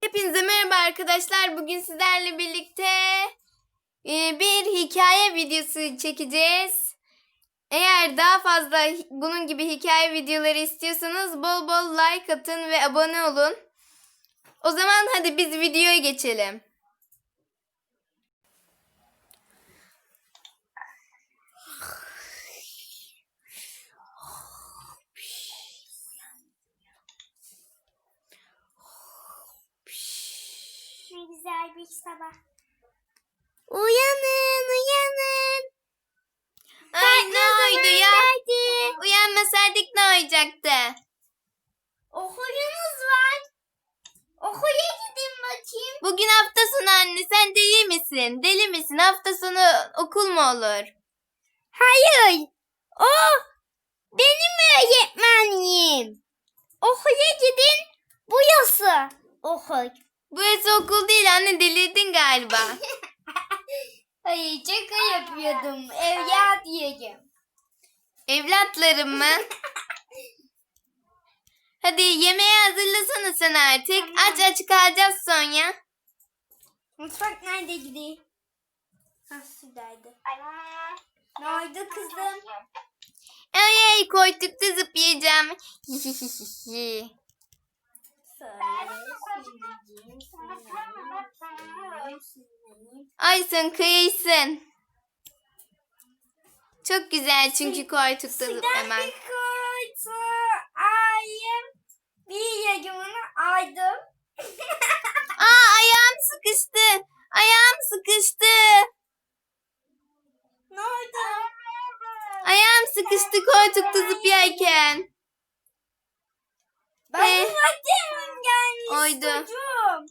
Hepinize merhaba arkadaşlar. Bugün sizlerle birlikte e, bir hikaye videosu çekeceğiz. Eğer daha fazla bunun gibi hikaye videoları istiyorsanız bol bol like atın ve abone olun. O zaman hadi biz videoya geçelim. Ne güzel bir sabah. Uyanın, uyanın. Ay ne oldu ya? Uyanmasaydık ne olacaktı? Okulunuz var. Okula gidin bakayım. Bugün hafta sonu anne sen de iyi misin? Deli misin? Hafta sonu okul mu olur? Hayır. O benim öğretmenim. Okula gidin. Burası okul. Burası okul değil anne delirdin galiba. Hayır şaka yapıyordum. Evlat diyeceğim. Evlatlarım mı? Hadi yemeği hazırlasana sen artık. Aç aç kalacağız sonra. Mutfak nerede gidiyor? Ha şuradaydı. Ne oldu kızım? Ay ay koltukta zıplayacağım. Söyle, sileyim, sileyim. ay sen kıyısın. Çok güzel çünkü koltukta kutu ayım. Bir yagımını aydım. Aa ayağım sıkıştı. Ayağım sıkıştı. ne oldu? Ayağım sıkıştı koltukta zıplarken. Benim Ee, vaktim gelmiş oydu. çocuğum.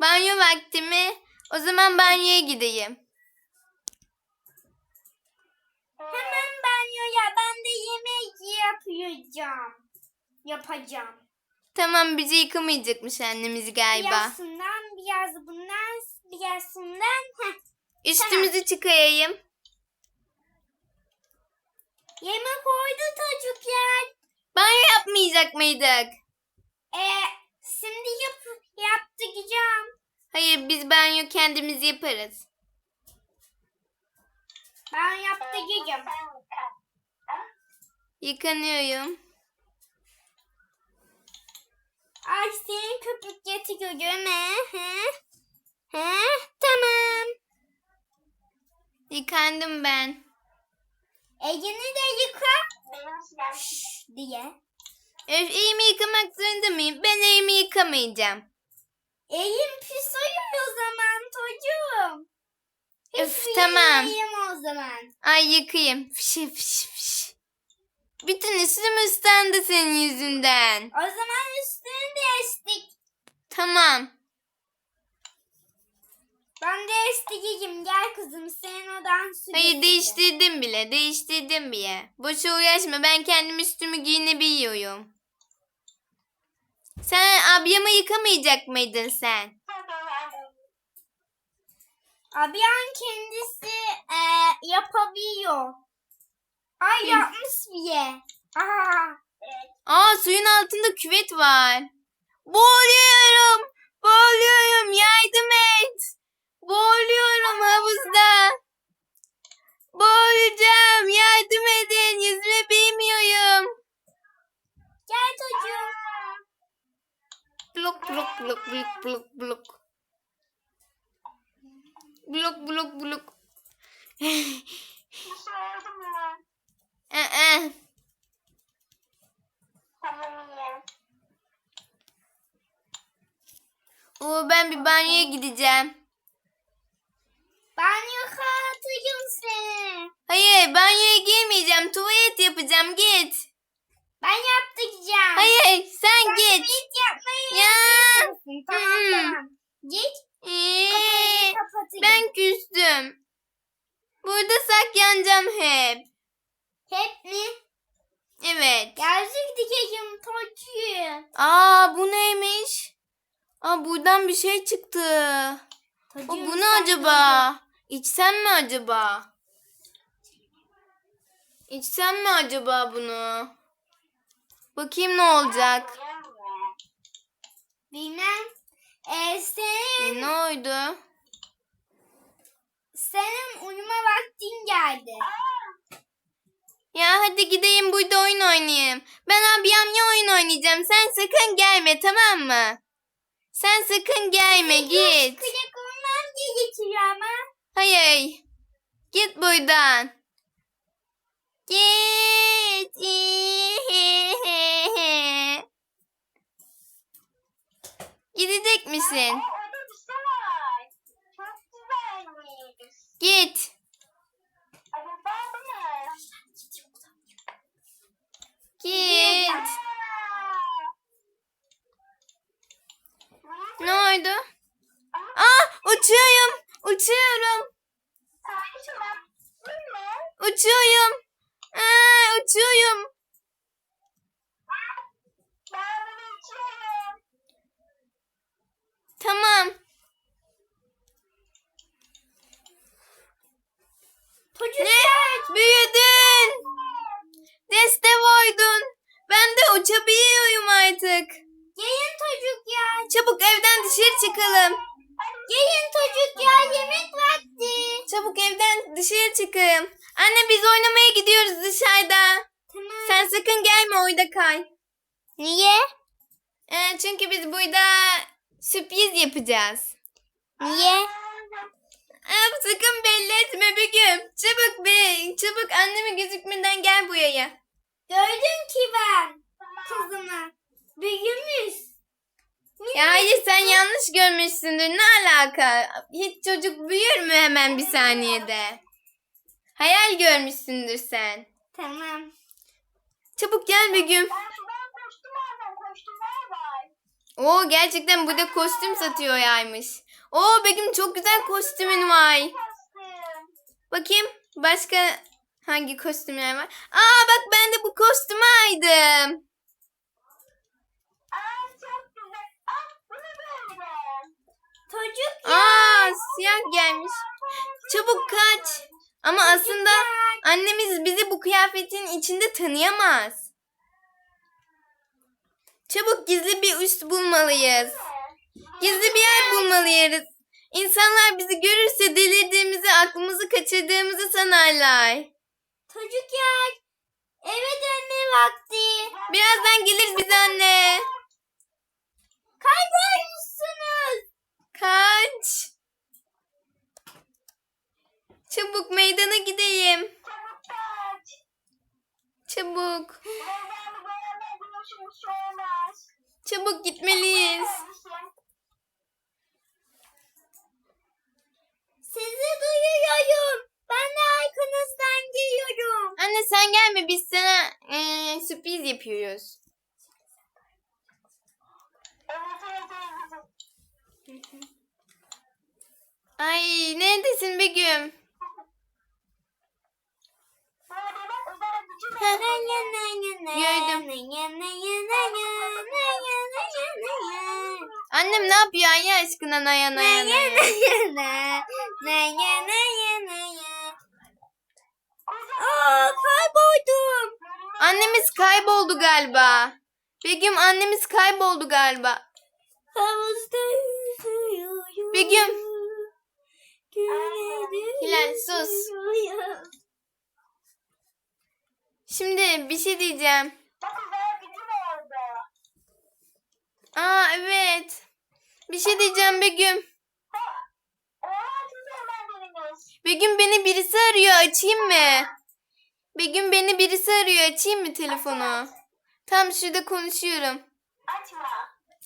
Banyo vakti mi? O zaman banyoya gideyim. Hemen banyoya ben de yemek yapacağım. Yapacağım. Tamam bizi yıkamayacakmış annemiz galiba. Biraz şundan, biraz bundan, biraz şundan. Heh. Üstümüzü çıkayayım. Yemek koydu çocuklar. Banyo yapmayacak mıydık? Ee, şimdi yap, yaptıracağım. Hayır biz banyo kendimiz yaparız. Ben yaptıracağım. Yıkanıyorum. Ay senin köpük getiriyorum he. He? He? Tamam. Yıkandım ben. Elini de yıka. Şşş diye. Elimi yıkamak zorunda mıyım? Ben elimi yıkamayacağım. Elin pis olur o zaman çocuğum. Öf, tamam. o zaman. Ay yıkayayım. Fış fış fış. Bütün üstüm ıslandı senin yüzünden. O zaman üstünü değiştik. Tamam. Ben değiştireyim. Gel kızım senin odan su Hayır getirdim. değiştirdim bile. Değiştirdim bile. Boşa uğraşma. Ben kendim üstümü giyinebiliyorum. Sen abyamı yıkamayacak mıydın sen? Abiyan kendisi e, yapabiliyor. Ay yapmış bile. Aa, Aa suyun altında küvet var. Boğuluyorum. Boğuluyorum. Yardım et. Boğuluyorum havuzda. Boğulacağım. Yardım edin. Yüzme bilmiyorum. gel çocuğum. Blok blok blok blok blok blok. Blok blok blok. Aa, Oo, ben bir banyoya gideceğim. Ben yıkatayım seni. Hayır banyoya girmeyeceğim. Tuvalet yapacağım. Git. Ben yaptıracağım. Hayır sen Sen git. Hiç yapmayı Ya. yapıyorsun. Tamam Hmm. tamam. Git. Ee, Kapıyı kapatayım. ben küstüm. Burada saklanacağım hep. Hep mi? Evet. Geldik dikeceğim çocuğum. Aa bu neymiş? Aa buradan bir şey çıktı. O Çocuğum bu ne acaba? İçsem mi acaba? İçsem mi acaba bunu? Bakayım ne olacak. Bilmem. e, senin, E, ne oldu? senin uyuma vaktin geldi. Ya hadi gideyim burada oyun oynayayım. Ben abiyamla oyun oynayacağım. Sen sakın gelme tamam mı? Sen sakın gelme git. Kıyak olmam gerekiyor ama. Hayır. Git buradan. Git. Gidecek misin? Şey. Git. Araba mı? Git. Ne oldu? Aa uçuyorum. Uçuyorum. Uçuyorum. Aa, uçuyorum. Tamam. Ne? Büyüdün. Deste oydun. Ben de uçabiliyorum artık. Gelin çocuk ya. Çabuk evden dışarı çıkalım. Gelin çocuk ya yemek vakti. Çabuk evden dışarı çıkın. Anne biz oynamaya gidiyoruz dışarıda. Tamam. Sen sakın gelme orada kay. Niye? Ee, çünkü biz burada sürpriz yapacağız. Niye? Ee, sakın belli etme bir gün. Çabuk be, çabuk anneme gözükmeden gel buraya. Gördüm ki ben kızımı. Büyümüş. Ya hayır sen yanlış görmüşsündür. Ne alaka? Hiç çocuk büyür mü hemen bir saniyede? Hayal görmüşsündür sen. Tamam. Çabuk gel Begüm. Oo gerçekten burada kostüm satıyor yaymış. Oo Begüm çok güzel kostümün var. Bakayım başka hangi kostümler var? Aa bak ben de bu kostümü aldım. Çocuk ya. Aa siyah gelmiş. Çabuk kaç. Ama aslında annemiz bizi bu kıyafetin içinde tanıyamaz. Çabuk gizli bir üst bulmalıyız. Gizli bir yer bulmalıyız. İnsanlar bizi görürse delirdiğimizi, aklımızı kaçırdığımızı sanarlar. Çocuk ya. Eve dönme vakti. Birazdan gelir bize anne. Kaybolmuşsunuz. Kaç. Çabuk meydana gideyim. Çabuk. Çabuk gitmeliyiz. Sizi duyuyorum. Ben de arkanızdan geliyorum. Anne sen gelme biz sana eee, sürpriz yapıyoruz. Ay neredesin Begüm? Gördüm. Annem ne yapıyor Allah aşkına naya naya naya. Aa, kayboldum. Annemiz kayboldu galiba. Begüm annemiz kayboldu galiba. Begüm. Hilal, sus. Şimdi bir şey diyeceğim. Aa evet. Bir şey diyeceğim Begüm. Begüm beni birisi arıyor açayım mı? Begüm beni birisi arıyor açayım mı telefonu? Tam şurada konuşuyorum. Açma.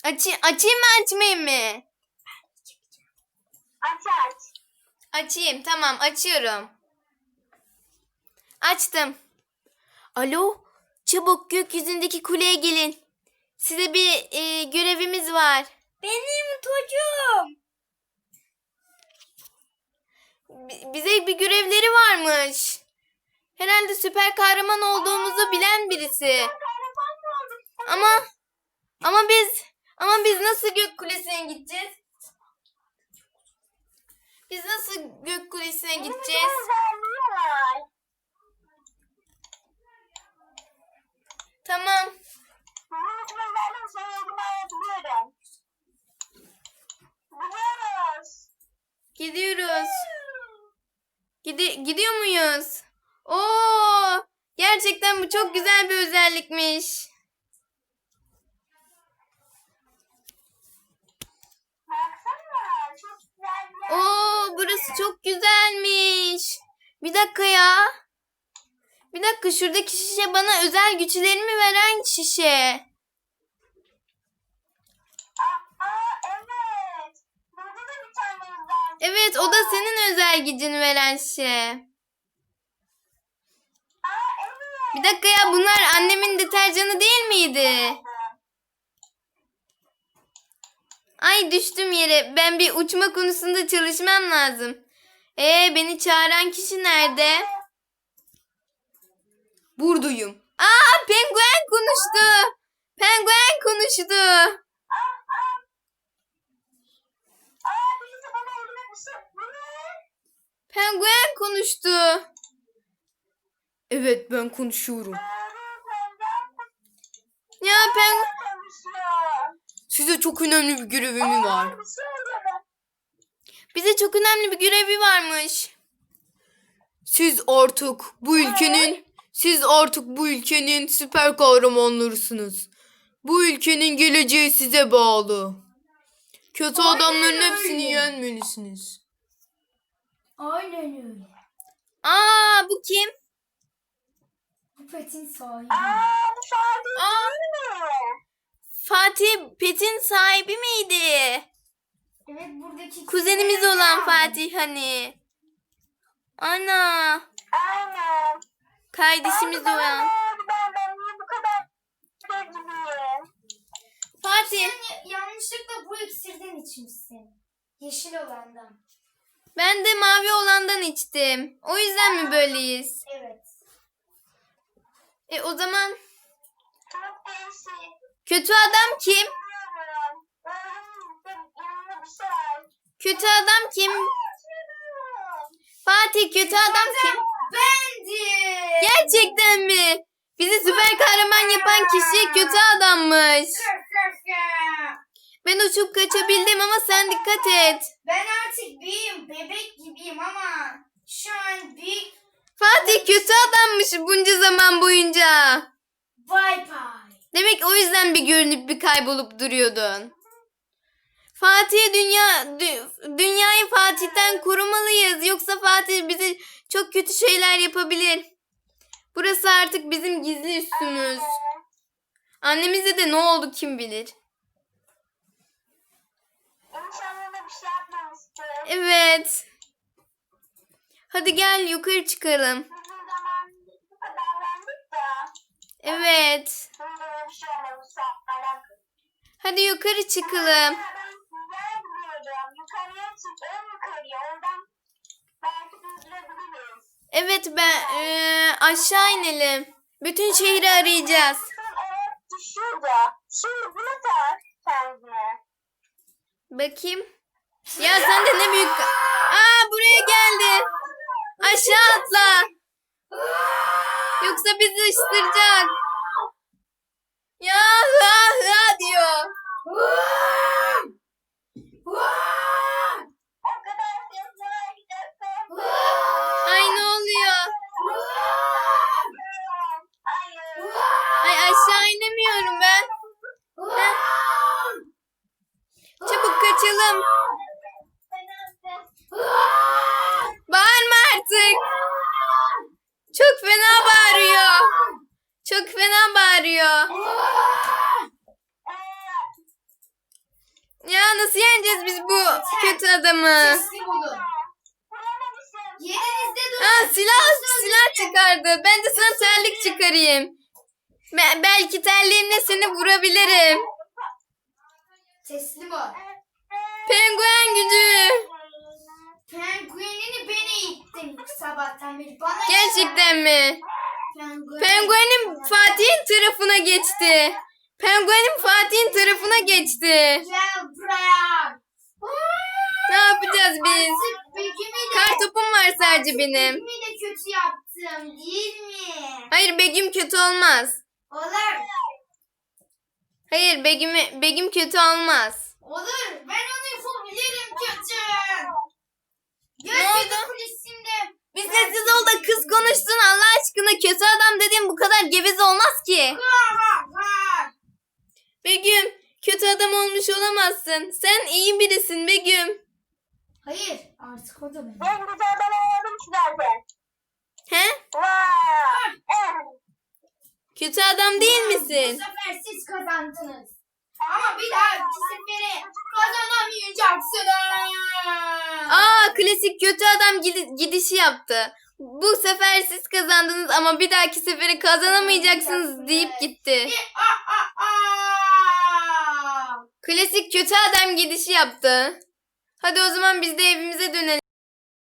Açı açayım mı açmayayım mı? Aç aç. Açayım tamam açıyorum. Açtım. Alo çabuk gökyüzündeki kuleye gelin. Size bir e, görevimiz var. Benim çocuğum. Bize bir görevleri varmış. Herhalde süper kahraman olduğumuzu bilen birisi. Ama ama biz ama biz nasıl gök kulesine gideceğiz? Biz nasıl gök kulesine gideceğiz? Tamam. Gidiyoruz. Gidi gidiyor muyuz? Oo! Gerçekten bu çok güzel bir özellikmiş. Baksana çok güzel bir yer. Oo, burası çok güzelmiş. Bir dakika ya. Bir dakika şuradaki şişe bana özel güçlerimi veren şişe. Aa, aa, evet. Burada da bir tane özel. Evet o da senin özel gücünü veren evet. Bir dakika ya bunlar annemin deterjanı değil miydi? Ay düştüm yere. Ben bir uçma konusunda çalışmam lazım. Ee beni çağıran kişi nerede? Buradayım. Aa penguen konuştu. Penguen konuştu. Aa, aa. Aa birisi bana elime bir şey. Bu ne? Penguen konuştu. Evet ben konuşuyorum. Ya penguen size çok önemli bir görevim var. Bize çok önemli bir görevi varmış. Siz artık bu ülkenin siz artık bu ülkenin süper kahramanlarısınız. Bu ülkenin geleceği size bağlı. Kötü adamların hepsini yenmelisiniz. Aynen öyle. Aa bu kim? Bu petin sahibi. Aa bu sahibi Aa. değil mi? Fatih Pet'in sahibi miydi? Evet buradaki Kuzenimiz olan Fatih hani. Ana. Aynen. Kardeşimiz Bana olan. ben ben niye bu kadar şey? Fatih. Sen yanlışlıkla bu iksirden içmişsin. Yeşil olandan. Ben de mavi olandan içtim. O yüzden mi böyleyiz? Evet. E o zaman değişik. kötü adam kim? Şey. Kötü adam kim? Fatih kötü adam kim? Bendim. Gerçekten mi? Bizi süper kahraman yapan kişi kötü adammış. Ben uçup kaçabildim ama sen dikkat et. Ben artık büyüğüm, bebek gibiyim ama şu an büyük Fatih kötü adammış bunca zaman boyunca. bay bay. Demek o yüzden bir görünüp bir kaybolup duruyordun. Fatih dünya dü- dünyayı Fatih'ten korumalıyız. Yoksa Fatih bize çok kötü şeyler yapabilir. Burası artık bizim gizli üstümüz. Annemize de ne oldu kim bilir. İnşallah da bir şey yapmamıştır. Evet. Hadi gel yukarı çıkalım. Evet. Hadi yukarı çıkalım. Evet ben eee, aşağı inelim. Bütün şehri arayacağız. Şimdi bunu tak kendine. Bakayım. Ya sen de ne büyük... Aa buraya geldi. Aşağı atla. Yoksa bizi ısıracak. Ya hıa hıa diyor. Ay ne oluyor? Silah silah çıkardı. Ben de sana terlik çıkarayım. Be- belki terliğimle seni vurabilirim. Teslim ol. Penguen gücü. Penguenini ben eğittim sabahtan beri. Bana Gerçekten mi? Penguen. Penguenim Fatih'in tarafına geçti. Penguenim Fatih'in tarafına geçti. Gel buraya. Ne yapacağız biz? Kar topum var sadece benim kötü yaptım değil mi? Hayır Begüm kötü olmaz. Olur. Hayır Begüm, Begüm kötü olmaz. Olur. Ben onu yapabilirim kötü. Gözlüğü kulisinde. Bir sessiz ol da kız konuşsun Allah aşkına. Kötü adam dediğim bu kadar geveze olmaz ki. Begüm kötü adam olmuş olamazsın. Sen iyi birisin Begüm. Hayır artık o da benim. Ben güzel adam Kötü adam değil Bu misin? sefer siz kazandınız. Ama bir dahaki sefere kazanamayacaksınız. Aa klasik kötü adam gidi- gidişi yaptı. Bu sefer siz kazandınız ama bir dahaki sefere kazanamayacaksınız deyip gitti. Aa, aa, aa. Klasik kötü adam gidişi yaptı. Hadi o zaman biz de evimize dönelim.